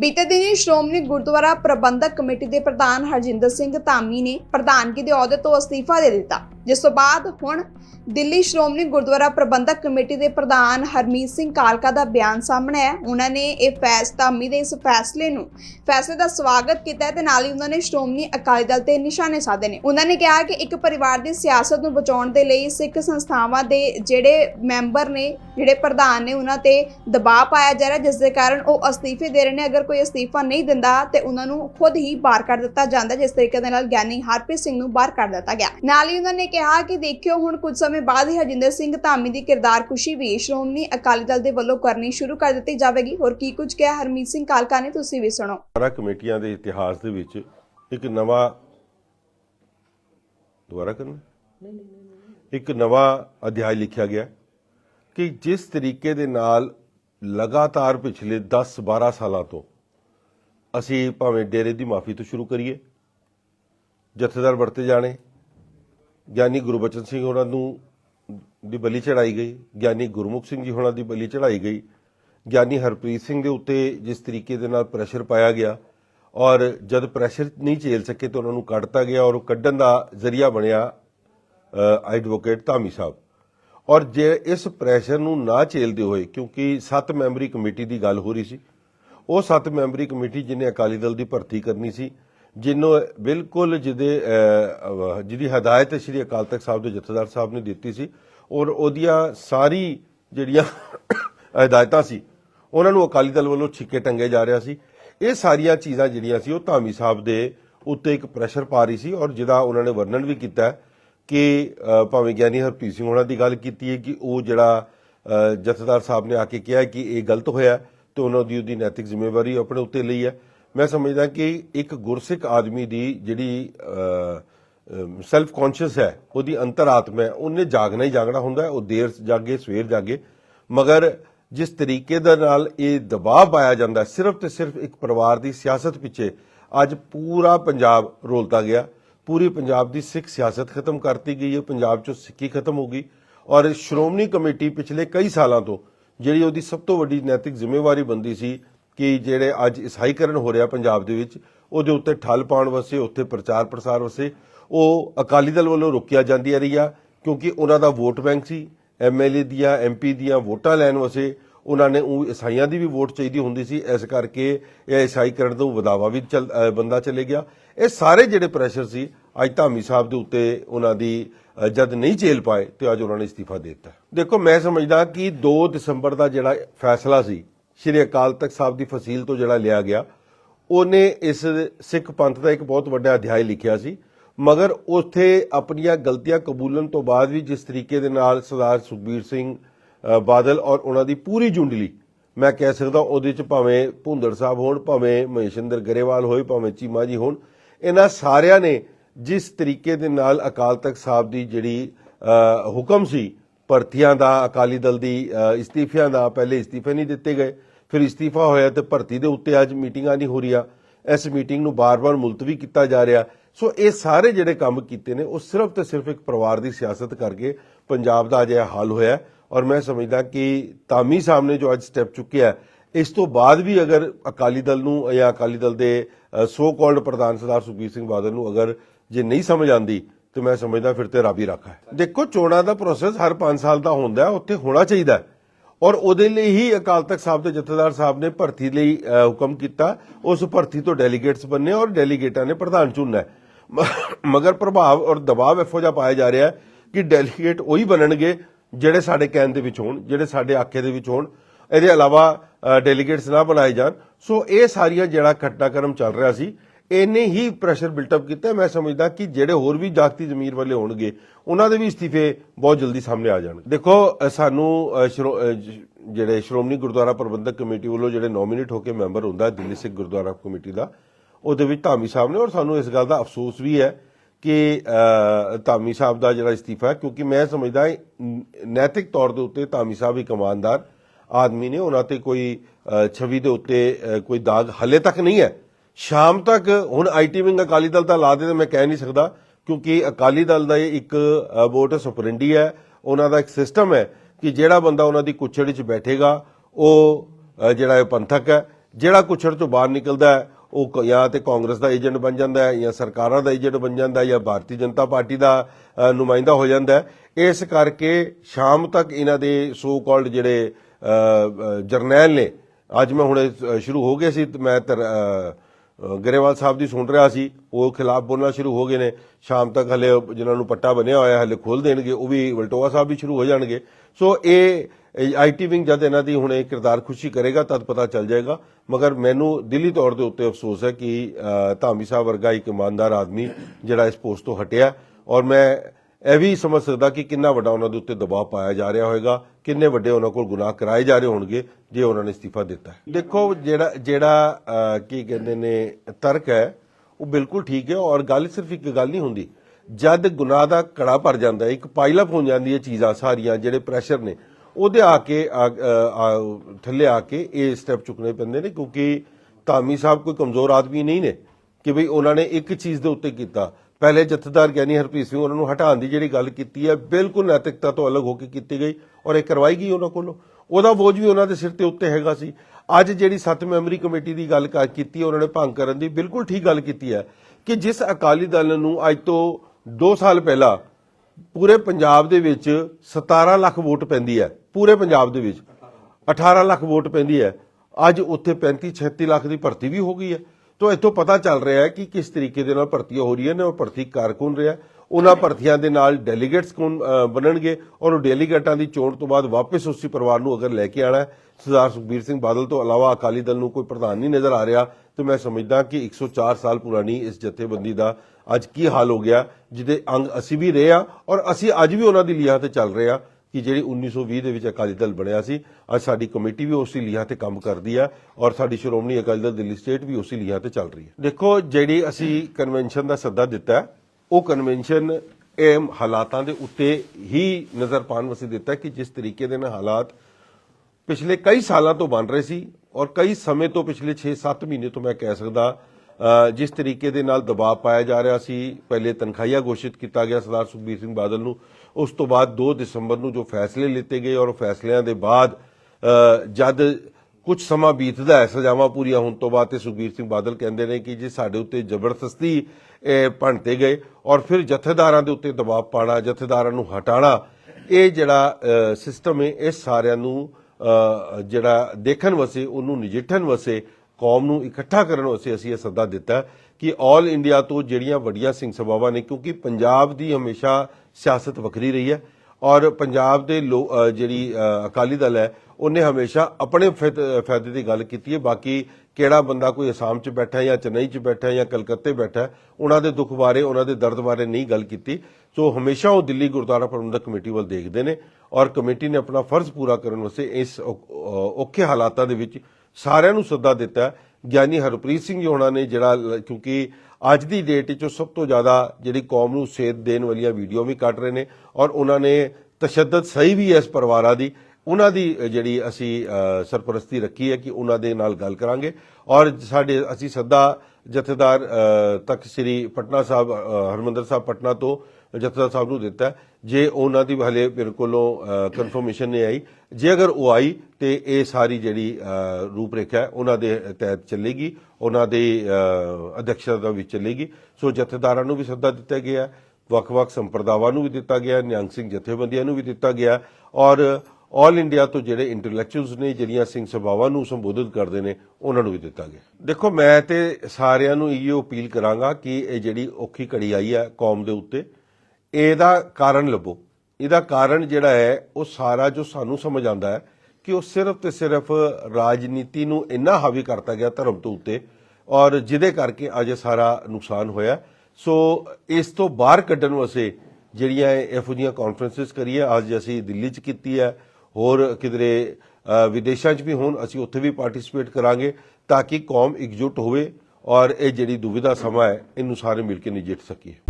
ਬੀਤੇ ਦਿਨੀ ਸ਼੍ਰੋਮਣੀ ਗੁਰਦੁਆਰਾ ਪ੍ਰਬੰਧਕ ਕਮੇਟੀ ਦੇ ਪ੍ਰਧਾਨ ਹਰਜਿੰਦਰ ਸਿੰਘ ਧਾਮੀ ਨੇ ਪ੍ਰਧਾਨਗੀ ਦੇ ਅਹੁਦੇ ਤੋਂ ਅਸਤੀਫਾ ਦੇ ਦਿੱਤਾ, ਜਿਸ ਤੋਂ ਬਾਅਦ ਹੁਣ ਦਿੱਲੀ ਸ਼੍ਰੋਮਣੀ ਗੁਰਦੁਆਰਾ ਪ੍ਰਬੰਧਕ ਕਮੇਟੀ ਦੇ ਪ੍ਰਧਾਨ ਹਰਮੀਤ ਸਿੰਘ ਕਾਲਕਾ ਦਾ ਬਿਆਨ ਸਾਹਮਣੇ ਹੈ ਉਹਨਾਂ ਨੇ ਇਹ ਫੈਸ ਦੇ ਇਸ ਫੈਸਲੇ ਨੂੰ, ਫੈਸਲੇ ਦਾ ਸਵਾਗਤ ਕੀਤਾ ਤੇ ਨਾਲ ਹੀ ਉਹਨਾਂ ਨੇ ਸ਼੍ਰੋਮਣੀ ਅਕਾਲੀ ਦਲ ਤੇ ਨਿਸ਼ਾਨੇ ਸਾਧੇ ਨੇ। ਉਹਨਾਂ ਨੇ ਕਿਹਾ ਕਿ ਇੱਕ ਪਰਿਵਾਰ ਦੀ ਸਿਆਸਤ ਨੂੰ ਬਚਾਉਣ ਦੇ ਲਈ ਸਿੱਖ ਸੰਸਥਾਵਾਂ ਦੇ ਜਿਹੜੇ ਮੈਂਬਰ ਨੇ, ਜਿਹੜੇ ਪ੍ਰਧਾਨ ਨੇ, ਉਹਨਾਂ ਤੇ ਦਬਾਅ ਪਾਇਆ ਜਾ ਰਿਹਾ, ਜਿਸ ਦੇ ਕਾਰਨ ਉਹ ਅਸਤੀਫੇ ਦੇ ਰਹੇ ਨੇ। ਅਗਰ ਕੋਈ ਅਸਤੀਫਾ ਨਹੀਂ ਦਿੰਦਾ ਤੇ ਉਹਨਾਂ ਨੂੰ ਖੁਦ ਹੀ ਬਾਹਰ ਕਰ ਦਿੱਤਾ ਜਾਂਦਾ, ਜਿਸ ਤਰੀਕੇ ਦੇ ਨਾਲ ਗਿਆਨੀ ਹਰਪ੍ਰੀਤ ਸਿੰਘ ਨੂੰ ਬਾਹਰ ਕਰ ਦਿੱਤਾ ਗਿਆ। ਨਾਲ ਹੀ ਉਹਨਾਂ ਨੇ ਕਿਹਾ ਕਿ ਦੇਖਿਓ, ਹੁਣ ਕੁਝ ਸਮੇਂ ਬਾਅਦ ਹੀ ਹਰਜਿੰਦਰ ਸਿੰਘ ਧਾਮੀ ਦੀ ਕਿਰਦਾਰ ਖੁਸ਼ੀ ਵੀ ਸ਼੍ਰੋਮਣੀ ਅਕਾਲੀ ਦਲ ਦੇ ਵੱਲੋਂ ਕਰਨੀ ਸ਼ੁਰੂ ਕਰ ਦਿੱਤੀ ਜਾਵੇਗੀ। ਹੋਰ ਕੀ ਕੁਝ ਕਿਹਾ ਹਰਮੀਤ ਸਿੰਘ ਕਾਲਕਾ ਨੇ, ਤੁਸੀਂ ਵੀ ਸੁਣੋ। ਸਾਰਾ ਕਮੇਟੀਆਂ ਦੇ ਇਤਿਹਾਸ ਦੇ ਵਿੱਚ ਇੱਕ ਨਵਾਂ ਦੁਬਾਰਾ ਕਰਨਾ? ਇੱਕ ਨਵਾਂ ਅਧਿਆਇ ਲਿਖਿਆ ਗਿਆ ਕਿ ਜਿਸ ਤਰੀਕੇ ਦੇ ਨਾਲ ਲਗਾਤਾਰ ਪਿਛਲੇ 10-12 ਸਾਲਾਂ ਤੋਂ ਅਸੀਂ ਭਾਵੇਂ ਡੇਰੇ ਦੀ ਮਾਫੀ ਤੋਂ ਸ਼ੁਰੂ ਕਰੀਏ, ਜਥੇਦਾਰ ਵਰਤੇ ਜਾਣੇ, ਗਿਆਨੀ ਗੁਰਬਚਨ ਸਿੰਘ ਉਹਨਾਂ ਨੂੰ ਦੀ ਬਲੀ ਚੜਾਈ ਗਈ। ਗਿਆਨੀ ਗੁਰਮੁਖ ਸਿੰਘ ਜੀ ਹੋਣਾ ਦੀ ਬਲੀ ਚੜਾਈ ਗਈ। ਗਿਆਨੀ ਹਰਪ੍ਰੀਤ ਸਿੰਘ ਦੇ ਉੱਤੇ ਜਿਸ ਤਰੀਕੇ ਦੇ ਨਾਲ ਪ੍ਰੈਸ਼ਰ ਪਾਇਆ ਗਿਆ ਔਰ ਜਦ ਪ੍ਰੈਸ਼ਰ ਨਹੀਂ ਝੇਲ ਸਕੇ ਤਾਂ ਉਹਨਾਂ ਨੂੰ ਕੱਢਤਾ ਗਿਆ ਔਰ ਉਹ ਕੱਢਣ ਦਾ ਜ਼ਰੀਆ ਬਣਿਆ ਐਡਵੋਕੇਟ ਧਾਮੀ ਸਾਹਿਬ। ਔਰ ਜੇ ਇਸ ਪ੍ਰੈਸ਼ਰ ਨੂੰ ਨਾ ਝੇਲਦੇ ਹੋਏ, ਕਿਉਂਕਿ 7 ਮੈਂਬਰੀ ਕਮੇਟੀ ਦੀ ਗੱਲ ਹੋ ਰਹੀ ਸੀ, ਉਹ 7 ਮੈਂਬਰੀ ਕਮੇਟੀ ਜਿਹਨੇ ਅਕਾਲੀ ਦਲ ਦੀ ਭਰਤੀ ਕਰਨੀ ਸੀ ਜਿਹਨੂੰ ਬਿਲਕੁਲ ਜਿਹਦੇ ਜਿਹਦੀ ਹਦਾਇਤ ਸ੍ਰੀ ਅਕਾਲ ਤਖਤ ਸਾਹਿਬ ਦੇ ਜਥੇਦਾਰ ਸਾਹਿਬ ਨੇ ਦਿੱਤੀ ਸੀ ਔਰ ਉਹਦੀਆਂ ਸਾਰੀ ਜਿਹੜੀਆਂ ਹਦਾਇਤਾਂ ਸੀ, ਉਹਨਾਂ ਨੂੰ ਅਕਾਲੀ ਦਲ ਵੱਲੋਂ ਛਿੱਕੇ ਟੰਗੇ ਜਾ ਰਿਹਾ ਸੀ। ਇਹ ਸਾਰੀਆਂ ਚੀਜ਼ਾਂ ਜਿਹੜੀਆਂ ਸੀ, ਉਹ ਧਾਮੀ ਸਾਹਿਬ ਦੇ ਉੱਤੇ ਇੱਕ ਪ੍ਰੈਸ਼ਰ ਪਾ ਰਹੀ ਸੀ ਔਰ ਜਿਹਦਾ ਉਹਨਾਂ ਨੇ ਵਰਣਨ ਵੀ ਕੀਤਾ ਕਿ ਭਾਵੇਂ ਗਿਆਨੀ ਹਰਪ੍ਰੀਤ ਸਿੰਘ ਉਹਨਾਂ ਦੀ ਗੱਲ ਕੀਤੀ ਹੈ ਕਿ ਉਹ ਜਿਹੜਾ ਜਥੇਦਾਰ ਸਾਹਿਬ ਨੇ ਆ ਕੇ ਕਿਹਾ ਕਿ ਇਹ ਗਲਤ ਹੋਇਆ ਤੇ ਉਹਨਾਂ ਦੀ ਉਹਦੀ ਨੈਤਿਕ ਜ਼ਿੰਮੇਵਾਰੀ ਆਪਣੇ ਉੱਤੇ ਲਈ ਹੈ। ਮੈਂ ਸਮਝਦਾ ਕਿ ਇੱਕ ਗੁਰਸਿੱਖ ਆਦਮੀ ਦੀ ਜਿਹੜੀ ਸੈਲਫ ਕੌਨਸ਼ੀਅਸ ਹੈ, ਉਹਦੀ ਅੰਤਰਾਤਮਾ ਹੈ, ਉਹਨੇ ਜਾਗਣਾ ਹੀ ਜਾਗਣਾ ਹੁੰਦਾ ਹੈ, ਉਹ ਦੇਰ ਜਾਗੇ, ਸਵੇਰ ਜਾਗੇ। ਮਗਰ ਜਿਸ ਤਰੀਕੇ ਦੇ ਨਾਲ ਇਹ ਦਬਾਅ ਪਾਇਆ ਜਾਂਦਾ, ਸਿਰਫ ਤੇ ਸਿਰਫ ਇੱਕ ਪਰਿਵਾਰ ਦੀ ਸਿਆਸਤ ਪਿੱਛੇ, ਅੱਜ ਪੂਰਾ ਪੰਜਾਬ ਰੋਲਤਾ ਗਿਆ। ਪੂਰੀ ਪੰਜਾਬ ਦੀ ਸਿੱਖ ਸਿਆਸਤ ਖਤਮ ਕਰਤੀ ਗਈ ਹੈ, ਪੰਜਾਬ ਚੋਂ ਸਿੱਖੀ ਖਤਮ ਹੋ ਗਈ। ਔਰ ਸ਼੍ਰੋਮਣੀ ਕਮੇਟੀ ਪਿਛਲੇ ਕਈ ਸਾਲਾਂ ਤੋਂ, ਜਿਹੜੀ ਉਹਦੀ ਸਭ ਤੋਂ ਵੱਡੀ ਨੈਤਿਕ ਜ਼ਿੰਮੇਵਾਰੀ ਬੰਦੀ ਸੀ ਕਿ ਜਿਹੜੇ ਅੱਜ ਇਸਾਈਕਰਨ ਹੋ ਰਿਹਾ ਪੰਜਾਬ ਦੇ ਵਿੱਚ, ਉਹਦੇ ਉੱਤੇ ਠੱਲ ਪਾਉਣ ਵਾਸਤੇ, ਉੱਥੇ ਪ੍ਰਚਾਰ ਪ੍ਰਸਾਰ ਵਾਸਤੇ ਉਹ ਅਕਾਲੀ ਦਲ ਵੱਲੋਂ ਰੋਕਿਆ ਜਾਂਦੀ ਰਹੀ ਆ, ਕਿਉਂਕਿ ਉਹਨਾਂ ਦਾ ਵੋਟ ਬੈਂਕ ਸੀ ਐਮਐਲਏ ਦੀਆਂ ਐਮਪੀ ਦੀਆਂ ਵੋਟਾਂ ਲੈਣ ਵਾਸਤੇ ਉਹਨਾਂ ਨੇ ਉਹ ਈਸਾਈਆਂ ਦੀ ਵੀ ਵੋਟ ਚਾਹੀਦੀ ਹੁੰਦੀ ਸੀ, ਇਸ ਕਰਕੇ ਇਹ ਈਸਾਈ ਕਰਨ ਤੋਂ ਵਧਾਵਾ ਵੀ ਚੱਲ ਬੰਦਾ ਚਲੇ ਗਿਆ। ਇਹ ਸਾਰੇ ਜਿਹੜੇ ਪ੍ਰੈਸ਼ਰ ਸੀ, ਅੱਜ ਧਾਮੀ ਸਾਹਿਬ ਦੇ ਉੱਤੇ ਉਹਨਾਂ ਦੀ ਜਦ ਨਹੀਂ ਝੇਲ ਪਾਏ ਤੇ ਅੱਜ ਉਹਨਾਂ ਨੇ ਇਸਤੀਫਾ ਦੇ ਦਿੱਤਾ। ਦੇਖੋ, ਮੈਂ ਸਮਝਦਾ ਕਿ 2 ਦਸੰਬਰ ਦਾ ਜਿਹੜਾ ਫੈਸਲਾ ਸੀ, ਸ਼੍ਰੀ ਅਕਾਲ ਤਖਤ ਸਾਹਿਬ ਦੀ ਫਸੀਲ ਤੋਂ ਜਿਹੜਾ ਲਿਆ ਗਿਆ, ਉਹਨੇ ਇਸ ਸਿੱਖ ਪੰਥ ਦਾ ਇੱਕ ਬਹੁਤ ਵੱਡਾ ਅਧਿਆਇ ਲਿਖਿਆ ਸੀ। ਮਗਰ ਉੱਥੇ ਆਪਣੀਆਂ ਗਲਤੀਆਂ ਕਬੂਲਣ ਤੋਂ ਬਾਅਦ ਵੀ ਜਿਸ ਤਰੀਕੇ ਦੇ ਨਾਲ ਸਰਦਾਰ ਸੁਖਬੀਰ ਸਿੰਘ ਬਾਦਲ ਔਰ ਉਹਨਾਂ ਦੀ ਪੂਰੀ ਜੁੰਡਲੀ, ਮੈਂ ਕਹਿ ਸਕਦਾ ਉਹਦੇ ਚ ਭਾਵੇਂ ਭੁੰਦੜ ਸਾਹਿਬ ਹੋਣ, ਭਾਵੇਂ ਮਹੇਸ਼ਿੰਦਰ ਗਰੇਵਾਲ ਹੋਏ, ਭਾਵੇਂ ਚੀਮਾ ਜੀ ਹੋਣ, ਇਹਨਾਂ ਸਾਰਿਆਂ ਨੇ ਜਿਸ ਤਰੀਕੇ ਦੇ ਨਾਲ ਅਕਾਲ ਤਖਤ ਸਾਹਿਬ ਦੀ ਜਿਹੜੀ ਹੁਕਮ ਸੀ, ਭਰਤੀਆਂ ਦਾ, ਅਕਾਲੀ ਦਲ ਦੀ ਇਸਤੀਫਿਆਂ ਦਾ, ਪਹਿਲੇ ਇਸਤੀਫੇ ਨਹੀਂ ਦਿੱਤੇ ਗਏ, ਫਿਰ ਇਸਤੀਫਾ ਹੋਇਆ ਤੇ ਭਰਤੀ ਦੇ ਉੱਤੇ ਅੱਜ ਮੀਟਿੰਗਾਂ ਨਹੀਂ ਹੋ ਰਹੀਆਂ, ਇਸ ਮੀਟਿੰਗ ਨੂੰ ਬਾਰ-ਬਾਰ ਮੁਲਤਵੀ ਕੀਤਾ ਜਾ ਰਿਹਾ ਸੋ ਇਹ ਸਾਰੇ ਜਿਹੜੇ ਕੰਮ ਕੀਤੇ ਨੇ, ਉਹ ਸਿਰਫ ਤੇ ਸਿਰਫ ਇੱਕ ਪਰਿਵਾਰ ਦੀ ਸਿਆਸਤ ਕਰਕੇ ਪੰਜਾਬ ਦਾ ਅਜਿਹਾ ਹਾਲ ਹੋਇਆ ਔਰ ਮੈਂ ਸਮਝਦਾ ਕਿ ਤਾਮੀ ਸਾਹਿਬ ਨੇ ਜੋ ਅੱਜ ਸਟੈਪ ਚੁੱਕਿਆ ਇਸ ਤੋਂ ਬਾਅਦ ਵੀ ਅਗਰ ਅਕਾਲੀ ਦਲ ਨੂੰ ਜਾਂ ਅਕਾਲੀ ਦਲ ਦੇ ਸੋ ਕਾਲਡ ਪ੍ਰਧਾਨ ਸਰਦਾਰ ਸੁਖਬੀਰ ਸਿੰਘ ਬਾਦਲ ਨੂੰ ਅਗਰ ਜੇ ਨਹੀਂ ਸਮਝ ਆਂਦੀ ਤੇ ਮੈਂ ਸਮਝਦਾ ਫਿਰ ਤੇ ਰੱਬ ਰੱਖਾ ਹੈ। ਦੇਖੋ, ਚੋਣਾਂ ਦਾ ਪ੍ਰੋਸੈਸ ਹਰ 5 ਸਾਲ ਦਾ ਹੁੰਦਾ ਹੈ, ਉੱਥੇ ਹੋਣਾ ਚਾਹੀਦਾ ਹੈ। ਔਰ ਉਹਦੇ ਲਈ ਹੀ ਅਕਾਲ ਤਖਤ ਸਾਹਿਬ ਦੇ ਜਥੇਦਾਰ ਸਾਹਿਬ ਨੇ ਭਰਤੀ ਲਈ ਹੁਕਮ ਕੀਤਾ। ਉਸ ਭਰਤੀ ਤੋਂ ਡੈਲੀਗੇਟਸ ਬੰਨੇ ਔਰ ਡੈਲੀਗੇਟਾਂ ਨੇ ਪ੍ਰਧਾਨ ਚੁਣਨਾ ਹੈ। ਮ- ਮਗਰ ਪ੍ਰਭਾਵ ਔਰ ਦਬਾਅ ਇਹੋ ਜਿਹਾ ਪਾਇਆ ਜਾ ਰਿਹਾ ਹੈ ਕਿ ਡੈਲੀਗੇਟ ਉਹੀ ਬਣਨਗੇ ਜਿਹੜੇ ਸਾਡੇ ਕਹਿਣ ਦੇ ਵਿੱਚ ਹੋਣ, ਜਿਹੜੇ ਸਾਡੇ ਆਖੇ ਦੇ ਵਿੱਚ ਹੋਣ। ਇਹਦੇ ਇਲਾਵਾ ਡੈਲੀਗੇਟਸ ਨਾ ਬਣਾਏ ਜਾਣ। ਸੋ ਇਹ ਸਾਰੀਆਂ ਜਿਹੜਾ ਘਟਨਾਕ੍ਰਮ ਚੱਲ ਰਿਹਾ ਸੀ, ਇਹਨੇ ਹੀ ਪ੍ਰੈਸ਼ਰ ਬਿਲਟ ਅਪ ਕੀਤਾ। ਮੈਂ ਸਮਝਦਾ ਕਿ ਜਿਹੜੇ ਹੋਰ ਵੀ ਜਾਗਤੀ ਜ਼ਮੀਰ ਵਾਲੇ ਹੋਣਗੇ, ਉਹਨਾਂ ਦੇ ਵੀ ਇਸਤੀਫੇ ਬਹੁਤ ਜਲਦੀ ਸਾਹਮਣੇ ਆ ਜਾਣਗੇ। ਦੇਖੋ ਸਾਨੂੰ ਸ਼੍ਰੋ- ਜਿਹੜੇ ਸ਼੍ਰੋਮਣੀ ਗੁਰਦੁਆਰਾ ਪ੍ਰਬੰਧਕ ਕਮੇਟੀ ਵੱਲੋਂ ਜਿਹੜੇ ਨੋਮੀਨੇਟ ਹੋ ਕੇ ਮੈਂਬਰ ਹੁੰਦਾ ਦਿੱਲੀ ਸਿੱਖ ਗੁਰਦੁਆਰਾ ਕਮੇਟੀ ਦਾ ਉਹਦੇ ਵਿੱਚ ਧਾਮੀ ਸਾਹਿਬ ਨੇ, ਔਰ ਸਾਨੂੰ ਇਸ ਗੱਲ ਦਾ ਅਫਸੋਸ ਵੀ ਹੈ ਕਿ ਧਾਮੀ ਸਾਹਿਬ ਦਾ ਜਿਹੜਾ ਇਸਤੀਫਾ ਕਿਉਂਕਿ ਮੈਂ ਸਮਝਦਾ ਨੈਤਿਕ ਤੌਰ ਦੇ ਉੱਤੇ ਧਾਮੀ ਸਾਹਿਬ ਇੱਕ ਇਮਾਨਦਾਰ ਆਦਮੀ ਨੇ, ਉਹਨਾਂ ਤੇ ਕੋਈ ਛਵੀ ਦੇ ਉੱਤੇ ਕੋਈ ਦਾਗ ਹਲੇ ਤੱਕ ਨਹੀਂ ਹੈ। ਸ਼ਾਮ ਤੱਕ ਹੁਣ ਆਈਟੀ ਵਿੰਗ ਅਕਾਲੀ ਦਲ ਦਾ ਲਾ ਦੇ ਤਾਂ ਮੈਂ ਕਹਿ ਨਹੀਂ ਸਕਦਾ, ਕਿਉਂਕਿ ਅਕਾਲੀ ਦਲ ਦਾ ਇਹ ਇੱਕ ਵੋਟ ਸੁਪਰਿੰਡੀ ਹੈ, ਉਹਨਾਂ ਦਾ ਇੱਕ ਸਿਸਟਮ ਹੈ ਕਿ ਜਿਹੜਾ ਬੰਦਾ ਉਹਨਾਂ ਦੀ ਕੁੱਛੜੀ 'ਚ ਬੈਠੇਗਾ, ਉਹ ਜਿਹੜਾ ਇਹ ਪੰਥਕ ਹੈ, ਜਿਹੜਾ ਕੁਛੜ ਤੋਂ ਬਾਹਰ ਨਿਕਲਦਾ ਹੈ ਉਹ ਕ- ਜਾਂ ਤੇ ਕਾਂਗਰਸ ਦਾ ਏਜੰਟ ਬਣ ਜਾਂਦਾ ਹੈ, ਜਾਂ ਸਰਕਾਰਾਂ ਦਾ ਏਜੰਟ ਬਣ ਜਾਂਦਾ ਹੈ, ਜਾਂ ਭਾਰਤੀ ਜਨਤਾ ਪਾਰਟੀ ਦਾ ਨੁਮਾਇੰਦਾ ਹੋ ਜਾਂਦਾ ਹੈ। ਇਸ ਕਰਕੇ ਸ਼ਾਮ ਤੱਕ ਇਹਨਾਂ ਦੇ ਸੋ ਕਾਲਡ ਜਿਹੜੇ ਜਰਨੈਲ ਨੇ, ਅੱਜ ਮੈਂ ਹੁਣੇ ਸ਼ੁਰੂ ਹੋ ਗਏ ਸੀ ਮੈਂ ਤਰ- ਗਰੇਵਾਲ ਸਾਹਿਬ ਦੀ ਸੁਣ ਰਿਹਾ ਸੀ, ਉਹ ਖਿਲਾਫ ਬੋਲਣਾ ਸ਼ੁਰੂ ਹੋ ਗਏ ਨੇ। ਸ਼ਾਮ ਤੱਕ ਹਲੇ ਜਿਨ੍ਹਾਂ ਨੂੰ ਪੱਟਾ ਬਣਿਆ ਹੋਇਆ, ਹਲੇ ਖੋਲ ਦੇਣਗੇ, ਉਹ ਵੀ ਵਲਟੋਆ ਸਾਹਿਬ ਵੀ ਸ਼ੁਰੂ ਹੋ ਜਾਣਗੇ। ਸੋ ਇਹ ਆਈਟੀ ਵਿੰਗ ਜਦ ਇਹਨਾਂ ਦੀ ਹੁਣ ਇਹ ਕਿਰਦਾਰ ਖੁਸ਼ੀ ਕਰੇਗਾ, ਤਦ ਪਤਾ ਚੱਲ ਜਾਏਗਾ। ਮਗਰ ਮੈਨੂੰ ਦਿੱਲੀ ਤੌਰ ਦੇ ਉੱਤੇ ਅਫਸੋਸ ਹੈ ਕਿ ਧਾਮੀ ਸਾਹਿਬ ਵਰਗਾ ਇੱਕ ਇਮਾਨਦਾਰ ਆਦਮੀ ਜਿਹੜਾ ਇਸ ਪੋਸਟ ਤੋਂ ਹਟਿਆ ਔਰ ਮੈਂ ਇਹ ਵੀ ਸਮਝ ਸਕਦਾ ਕਿ ਕਿੰਨਾ ਵੱਡਾ ਉਹਨਾਂ ਦੇ ਉੱਤੇ ਦਬਾਅ ਪਾਇਆ ਜਾ ਰਿਹਾ ਹੋਵੇਗਾ ਕਿੰਨੇ ਵੱਡੇ ਉਹਨਾਂ ਕੋਲ ਗੁਨਾਹ ਕਰਾਏ ਜਾ ਰਹੇ ਹੋਣਗੇ, ਜੇ ਉਹਨਾਂ ਨੇ ਅਸਤੀਫਾ ਦਿੱਤਾ ਹੈ। ਦੇਖੋ, ਜਿਹੜਾ ਜਿਹੜਾ ਕੀ ਕਹਿੰਦੇ ਨੇ, ਤਰਕ ਹੈ, ਉਹ ਬਿਲਕੁਲ ਠੀਕ ਹੈ। ਔਰ ਗੱਲ ਸਿਰਫ ਇੱਕ ਗੱਲ ਨਹੀਂ ਹੁੰਦੀ। ਜਦ ਗੁਨਾਹ ਦਾ ਕੜਾ ਭਰ ਜਾਂਦਾ ਹੈ, ਇੱਕ ਪਾਈਲਅਪ ਹੋ ਜਾਂਦੀ ਹੈ ਚੀਜ਼ਾਂ, ਸਾਰੀਆਂ ਜਿਹੜੇ ਪ੍ਰੈਸ਼ਰ ਨੇ ਉਹਦੇ ਆ ਕੇ, ਆ- ਥੱਲੇ ਆ ਕੇ ਇਹ ਸਟੈਪ ਚੁੱਕਣੇ ਪੈਂਦੇ ਨੇ ਕਿਉਂਕਿ ਧਾਮੀ ਸਾਹਿਬ ਕੋਈ ਕਮਜ਼ੋਰ ਆਦਮੀ ਨਹੀਂ ਨੇ ਕਿ ਭਈ ਉਹਨਾਂ ਨੇ ਇੱਕ ਚੀਜ਼ ਦੇ ਉੱਤੇ ਕੀਤਾ। ਪਹਿਲੇ ਜਥੇਦਾਰ ਗਿਆਨੀ ਹਰਪ੍ਰੀਤ ਸਿੰਘ ਉਹਨਾਂ ਨੂੰ ਹਟਾਉਣ ਦੀ ਜਿਹੜੀ ਗੱਲ ਕੀਤੀ ਹੈ, ਬਿਲਕੁਲ ਨੈਤਿਕਤਾ ਤੋਂ ਅਲੱਗ ਹੋ ਕੇ ਕੀਤੀ ਗਈ ਔਰ ਇਹ ਕਰਵਾਈ ਗਈ ਉਹਨਾਂ ਕੋਲੋਂ। ਉਹਦਾ ਬੋਝ ਵੀ ਉਹਨਾਂ ਦੇ ਸਿਰ ਤੇ ਉੱਤੇ ਹੈਗਾ ਸੀ। ਅੱਜ ਜਿਹੜੀ ਸੱਤ ਮੈਂਬਰੀ ਕਮੇਟੀ ਦੀ ਗੱਲ ਕਰ- ਕੀਤੀ ਉਹਨਾਂ ਨੇ ਭੰਗ ਕਰਨ ਦੀ ਬਿਲਕੁਲ ਠੀਕ ਗੱਲ ਕੀਤੀ ਹੈ ਕਿ ਜਿਸ ਅਕਾਲੀ ਦਲ ਨੂੰ ਅੱਜ ਤੋਂ 2 ਸਾਲ ਪਹਿਲਾਂ ਪੂਰੇ ਪੰਜਾਬ ਦੇ ਵਿੱਚ 17 ਲੱਖ ਵੋਟ ਪੈਂਦੀ ਹੈ, ਪੂਰੇ ਪੰਜਾਬ ਦੇ ਵਿੱਚ। 18 ਲੱਖ ਵੋਟ ਪੈਂਦੀ ਹੈ। ਅੱਜ ਉੱਥੇ 35 36 ਲੱਖ ਦੀ ਭਰਤੀ ਵੀ ਹੋ ਗਈ ਹੈ। ਤੋਂ ਇੱਥੋਂ ਪਤਾ ਚੱਲ ਰਿਹਾ ਹੈ ਕਿ ਕਿਸ ਤਰੀਕੇ ਦੇ ਨਾਲ ਭਰਤੀਆਂ ਹੋ ਰਹੀਆਂ ਨੇ, ਉਹ ਭਰਤੀ ਕਾਰਕੁਨ ਰਿਹਾ ਉਹਨਾਂ ਭਰਤੀਆਂ ਦੇ ਨਾਲ ਡੈਲੀਗੇਟਸ ਕੌਣ ਬਣਨਗੇ ਔਰ ਉਹ ਡੈਲੀਗੇਟਾਂ ਦੀ ਚੋਣ ਤੋਂ ਬਾਅਦ ਵਾਪਸ ਉਸੇ ਪਰਿਵਾਰ ਨੂੰ ਅਗਰ ਲੈ ਕੇ ਆਣਾ ਸਰਦਾਰ ਸੁਖਬੀਰ ਸਿੰਘ ਬਾਦਲ ਤੋਂ ਇਲਾਵਾ ਅਕਾਲੀ ਦਲ ਨੂੰ ਕੋਈ ਪ੍ਰਧਾਨ ਨਹੀਂ ਨਜ਼ਰ ਆ ਰਿਹਾ, ਤੇ ਮੈਂ ਸਮਝਦਾ ਕਿ 104 ਸਾਲ ਪੁਰਾਣੀ ਇਸ ਜਥੇਬੰਦੀ ਦਾ ਅੱਜ ਕੀ ਹਾਲ ਹੋ ਗਿਆ, ਜਿਹਦੇ ਅੰਗ ਅਸੀਂ ਵੀ ਰਹੇ ਆ ਔਰ ਅਸੀਂ ਅੱਜ ਵੀ ਉਹਨਾਂ ਦੀ ਲੀਹਾਂ ਤੇ ਚੱਲ ਰਹੇ ਆ ਕਿ ਜਿਹੜੀ 1920 ਦੇ ਵਿੱਚ ਅਕਾਲੀ ਦਲ ਬਣਿਆ ਸੀ, ਅੱਜ ਸਾਡੀ ਕਮੇਟੀ ਵੀ ਉਸੇ ਲੀਹਾਂ ਤੇ ਕੰਮ ਕਰਦੀ ਹੈ ਔਰ ਸਾਡੀ ਸ਼੍ਰੋਮਣੀ ਅਕਾਲੀ ਦਲ ਦਿੱਲੀ ਸਟੇਟ ਵੀ ਉਸੇ ਲੀਹਾਂ ਤੇ ਚੱਲ ਰਹੀ ਹੈ। ਦੇਖੋ, ਜਿਹੜੀ ਅਸੀਂ ਕਨਵੈਨਸ਼ਨ ਦਾ ਸੱਦਾ ਦਿੱਤਾ, ਉਹ ਕਨਵੈਨਸ਼ਨ ਇਹ ਹਾਲਾਤਾਂ ਦੇ ਉੱਤੇ ਹੀ ਨਜ਼ਰ ਪਾਉਣ ਵਾਸਤੇ ਦਿੱਤਾ ਕਿ ਜਿਸ ਤਰੀਕੇ ਦੇ ਨਾਲ ਹਾਲਾਤ ਪਿਛਲੇ ਕਈ ਸਾਲਾਂ ਤੋਂ ਬਣ ਰਹੇ ਸੀ ਔਰ ਕਈ ਸਮੇਂ ਤੋਂ ਪਿਛਲੇ 6-7 ਮਹੀਨੇ ਤੋਂ ਮੈਂ ਕਹਿ ਸਕਦਾ ਜਿਸ ਤਰੀਕੇ ਦੇ ਨਾਲ ਦਬਾਅ ਪਾਇਆ ਜਾ ਰਿਹਾ ਸੀ, ਪਹਿਲੇ ਤਨਖਾਹੀਆ ਘੋਸ਼ਿਤ ਕੀਤਾ ਗਿਆ ਸਰਦਾਰ ਸੁਖਬੀਰ ਸਿੰਘ ਬਾਦਲ ਨੂੰ। ਉਸ ਤੋਂ ਬਾਅਦ 2 ਦਸੰਬਰ ਨੂੰ ਜੋ ਫੈਸਲੇ ਲਿੱਤੇ ਗਏ ਔਰ ਉਹ ਫੈਸਲਿਆਂ ਦੇ ਬਾਅਦ ਜਦ ਕੁਝ ਸਮਾਂ ਬੀਤਦਾ ਹੈ, ਸਜ਼ਾਵਾਂ ਪੂਰੀਆਂ ਹੋਣ ਤੋਂ ਬਾਅਦ ਤੇ ਸੁਖਬੀਰ ਸਿੰਘ ਬਾਦਲ ਕਹਿੰਦੇ ਨੇ ਕਿ ਜੇ ਸਾਡੇ ਉੱਤੇ ਜ਼ਬਰਦਸਤੀ, ਇਹ, ਭੰਨਤੇ ਗਏ ਔਰ ਫਿਰ ਜਥੇਦਾਰਾਂ ਦੇ ਉੱਤੇ ਦਬਾਅ ਪਾਣਾ ਜਥੇਦਾਰਾਂ ਨੂੰ ਹਟਾਣਾ ਇਹ ਜਿਹੜਾ ਸਿਸਟਮ ਹੈ, ਇਹ ਸਾਰਿਆਂ ਨੂੰ ਜਿਹੜਾ ਦੇਖਣ ਵਸੇ ਉਹਨੂੰ ਨਜਿੱਠਣ ਵਸੇ ਕੌਮ ਨੂੰ ਇਕੱਠਾ ਕਰਨ ਵਾਸਤੇ ਅਸੀਂ ਇਹ ਸੱਦਾ ਦਿੱਤਾ ਕਿ ਆਲ ਇੰਡੀਆ ਤੋਂ ਜਿਹੜੀਆਂ ਵੱਡੀਆਂ ਸਿੰਘ ਸਭਾਵਾਂ ਨੇ, ਕਿਉਂਕਿ ਪੰਜਾਬ ਦੀ ਹਮੇਸ਼ਾ ਸਿਆਸਤ ਵੱਖਰੀ ਰਹੀ ਹੈ ਔਰ ਪੰਜਾਬ ਦੇ ਲੋ- ਜਿਹੜੀ ਅਕਾਲੀ ਦਲ ਹੈ, ਉਹਨੇ ਹਮੇਸ਼ਾ ਆਪਣੇ ਫਾਇਦੇ ਦੀ ਗੱਲ ਕੀਤੀ ਹੈ। ਬਾਕੀ ਕਿਹੜਾ ਬੰਦਾ ਕੋਈ ਅਸਾਮ 'ਚ ਬੈਠਾ ਜਾਂ ਚੇਨਈ 'ਚ ਬੈਠਾ ਜਾਂ ਕਲਕੱਤੇ ਬੈਠਾ ਉਹਨਾਂ ਦੇ ਦੁੱਖ ਬਾਰੇ, ਉਹਨਾਂ ਦੇ ਦਰਦ ਬਾਰੇ ਨਹੀਂ ਗੱਲ ਕੀਤੀ। ਸੋ ਹਮੇਸ਼ਾ ਉਹ ਦਿੱਲੀ ਗੁਰਦੁਆਰਾ ਪ੍ਰਬੰਧਕ ਕਮੇਟੀ ਵੱਲ ਦੇਖਦੇ ਨੇ ਔਰ ਕਮੇਟੀ ਨੇ ਆਪਣਾ ਫਰਜ਼ ਪੂਰਾ ਕਰਨ ਵਾਸਤੇ ਇਸ ਔ- ਔਖੇ ਹਾਲਾਤਾਂ ਦੇ ਵਿੱਚ ਸਾਰਿਆਂ ਨੂੰ ਸੱਦਾ ਦਿੱਤਾ ਗਿਆਨੀ ਹਰਪ੍ਰੀਤ ਸਿੰਘ ਜੀ ਹੋਣਾ ਨੇ ਜਿਹੜਾ ਕਿਉਂਕਿ ਅੱਜ ਦੀ ਡੇਟ 'ਚ ਉਹ ਸਭ ਤੋਂ ਜ਼ਿਆਦਾ ਜਿਹੜੀ ਕੌਮ ਨੂੰ ਸੇਧ ਦੇਣ ਵਾਲੀਆਂ ਵੀਡੀਓ ਵੀ ਕੱਢ ਰਹੇ ਨੇ ਔਰ ਉਹਨਾਂ ਨੇ ਤਸ਼ੱਦਦ ਸਹੀ ਵੀ ਹੈ ਇਸ ਪਰਿਵਾਰਾਂ ਦੀ। ਉਹਨਾਂ ਦੀ ਜਿਹੜੀ ਅਸੀਂ ਅ, ਸਰਪ੍ਰਸਤੀ ਰੱਖੀ ਹੈ ਕਿ ਉਹਨਾਂ ਦੇ ਨਾਲ ਗੱਲ ਕਰਾਂਗੇ। ਔਰ ਸਾਡੇ ਅਸੀਂ ਸੱਦਾ ਜਥੇਦਾਰ ਤੱਕ ਸ੍ਰੀ ਪਟਨਾ ਸਾਹਿਬ ਅ, ਹਰਮੰਦਰ ਸਾਹਿਬ ਪਟਨਾ ਤੋਂ ਜਥੇਦਾਰ ਸਾਹਿਬ ਨੂੰ ਦਿੱਤਾ ਜੇ ਉਹਨਾਂ ਦੀ ਹਲੇ ਮੇਰੇ ਕੋਲੋਂ ਕਨਫਰਮੇਸ਼ਨ ਨਹੀਂ ਆਈ। ਜੇ ਅਗਰ ਉਹ ਆਈ ਤੇ ਇਹ ਸਾਰੀ ਜਿਹੜੀ ਅ, ਰੂਪਰੇਖਾ ਉਹਨਾਂ ਦੇ ਤਹਿਤ ਚੱਲੇਗੀ। ਉਹਨਾਂ ਦੇ ਅ, ਅਧਿਕਸ਼ਤਾ ਵਿੱਚ ਚੱਲੇਗੀ। ਸੋ ਜਥੇਦਾਰਾਂ ਨੂੰ ਵੀ ਸੱਦਾ ਦਿੱਤਾ ਗਿਆ। ਵੱਖ-ਵੱਖ ਸੰਪਰਦਾਵਾਂ ਨੂੰ ਵੀ ਦਿੱਤਾ ਗਿਆ। ਨਿਹੰਗ ਸਿੰਘ ਜਥੇਬੰਦੀਆਂ ਨੂੰ ਵੀ ਦਿੱਤਾ ਗਿਆ। ਔਰ ਆਲ ਇੰਡੀਆ ਤੋਂ ਜਿਹੜੇ ਇੰਟੈਲੈਕਚੁਅਲਸ ਨੇ ਜਿਹੜੀਆਂ ਸਿੰਘ ਸਭਾਵਾਂ ਨੂੰ ਸੰਬੋਧਿਤ ਕਰਦੇ ਨੇ ਉਹਨਾਂ ਨੂੰ ਵੀ ਦਿੱਤਾ ਗਿਆ। ਦੇਖੋ ਮੈਂ ਤੇ ਸਾਰਿਆਂ ਨੂੰ ਇਹੋ ਅਪੀਲ ਕਰਾਂਗਾ ਕਿ ਇਹ ਜਿਹੜੀ ਔਖੀ ਘੜੀ ਆਈ ਹੈ ਕੌਮ ਦੇ ਉੱਤੇ ਇਹਦਾ ਕਾਰਨ ਲੱਭੋ। ਇਹਦਾ ਕਾਰਨ ਜਿਹੜਾ ਹੈ, ਉਹ ਸਾਰਾ ਜੋ ਸਾਨੂੰ ਸਮਝ ਆਉਂਦਾ ਹੈ ਕਿ ਉਹ ਸਿਰਫ ਤੇ ਸਿਰਫ ਰਾਜਨੀਤੀ ਨੂੰ ਇੰਨਾ ਹਾਵੀ ਕਰਤਾ ਗਿਆ ਧਰਮ ਤੋਂ ਉੱਤੇ ਔਰ ਜਿਹਦੇ ਕਰਕੇ ਅੱਜ ਸਾਰਾ ਨੁਕਸਾਨ ਹੋਇਆ। ਸੋ ਇਸ ਤੋਂ ਬਾਹਰ ਕੱਢਣ ਵਾਸਤੇ ਜਿਹੜੀਆਂ ਇਹੋ ਜਿਹੀਆਂ ਕਾਨਫਰੰਸਿਸ ਕਰੀਏ, ਅੱਜ ਅਸੀਂ ਦਿੱਲੀ 'ਚ ਕੀਤੀ ਹੈ, ਹੋਰ ਕਿਧਰੇ ਵਿਦੇਸ਼ਾਂ 'ਚ ਵੀ ਹੋਣ, ਅਸੀਂ ਉੱਥੇ ਵੀ ਪਾਰਟਿਸਿਪੇਟ ਕਰਾਂਗੇ ਤਾਂ ਕਿ ਕੌਮ ਇਕਜੁੱਟ ਹੋਵੇ ਔਰ ਇਹ ਜਿਹੜੀ ਦੁਵਿਧਾ ਸਮਾਂ ਹੈ, ਇਹਨੂੰ ਸਾਰੇ ਮਿਲ ਕੇ ਨਜਿੱਠ ਸਕੀਏ।